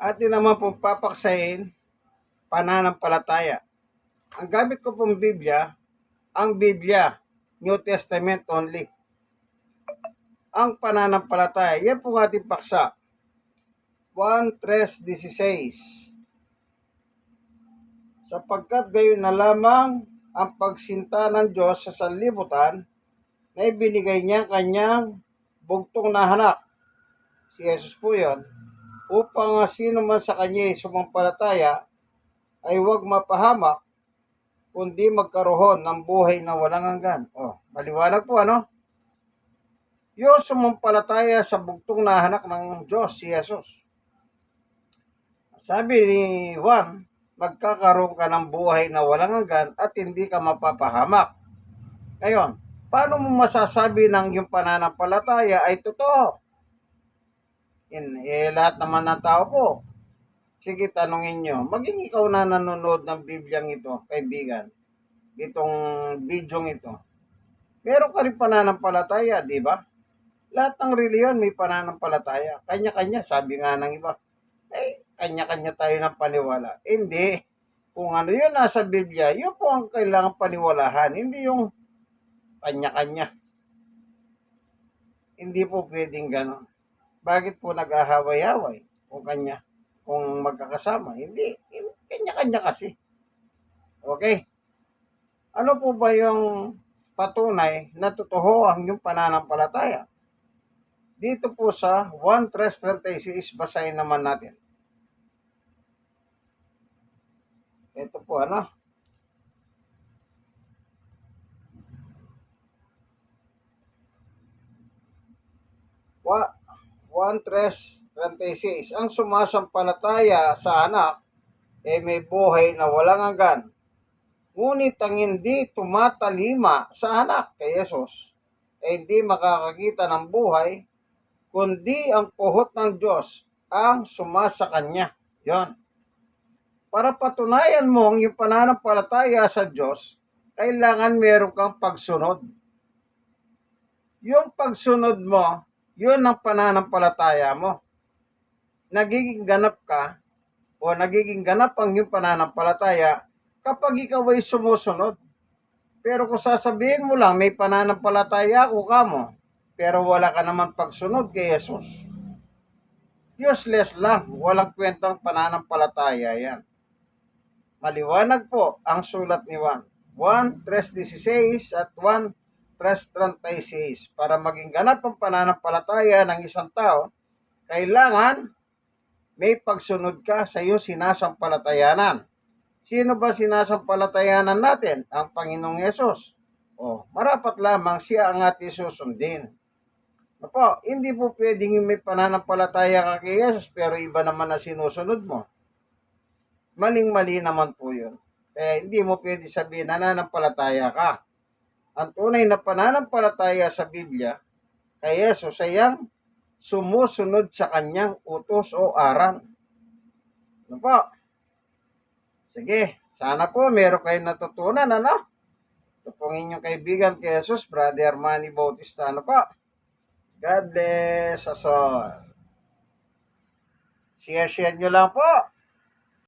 atin naman pong papaksayin pananampalataya. Ang gamit ko pong Biblia, ang Biblia, New Testament only. Ang pananampalataya, yan pong ating paksa. 1, 3, 16. Sapagkat gayon na lamang ang pagsinta ng Diyos sa sanlibutan na ibinigay niya kanyang bugtong na anak. Si Jesus po yon upang sino man sa kanya sumampalataya ay huwag mapahamak kundi magkaroon ng buhay na walang hanggan. Oh, maliwanag po ano? Yung sumampalataya sa bugtong na anak ng Diyos, si Jesus. Sabi ni Juan, magkakaroon ka ng buhay na walang hanggan at hindi ka mapapahamak. Ngayon, paano mo masasabi ng yung pananampalataya ay totoo? In, eh, lahat naman ng tao po. Sige, tanongin nyo. Maging ikaw na nanonood ng Bibliang ito, kaibigan. Itong video ito. Meron ka rin pananampalataya, di ba? Lahat ng reliyon may pananampalataya. Kanya-kanya, sabi nga ng iba. Eh, kanya-kanya tayo ng paniwala. Hindi. Kung ano yun nasa Biblia, yun po ang kailangan paniwalahan. Hindi yung kanya-kanya. Hindi po pwedeng gano'n. Bakit po nag-ahaway-away kung kanya, kung magkakasama? Hindi. Kanya-kanya kasi. Okay? Ano po ba yung patunay na totoo ang yung pananampalataya? Dito po sa 1.336, basahin naman natin. Ito po ano? Wa 1.336 Ang sumasampalataya sa anak ay may buhay na walang hanggan. Ngunit ang hindi tumatalima sa anak kay Jesus ay hindi makakakita ng buhay kundi ang puhot ng Diyos ang sumasa kanya. Yon. Para patunayan mo ang iyong pananampalataya sa Diyos, kailangan meron kang pagsunod. Yung pagsunod mo, yun ang pananampalataya mo. Nagiging ganap ka o nagiging ganap ang iyong pananampalataya kapag ikaw ay sumusunod. Pero kung sasabihin mo lang, may pananampalataya ako ka mo, pero wala ka naman pagsunod kay Jesus. Useless lang, walang kwentang pananampalataya yan. Maliwanag po ang sulat ni Juan. 1.3.16 at 1.3.36 para maging ganap ang pananampalataya ng isang tao, kailangan may pagsunod ka sa iyong sinasampalatayanan. Sino ba sinasampalatayanan natin? Ang Panginoong Yesus. O, marapat lamang siya ang ating susundin. Opo, hindi po pwedeng may pananampalataya ka kay Jesus pero iba naman na sinusunod mo. Maling-mali naman po yun. Kaya hindi mo pwede sabihin na nananampalataya ka. Ang tunay na pananampalataya sa Biblia kay Jesus ay ang sumusunod sa kanyang utos o aral. Ano po? Sige, sana po meron kayong natutunan, ano? Ito pong inyong kaibigan kay Jesus, Brother Manny Bautista, ano po? God bless us all. Share-share nyo lang po.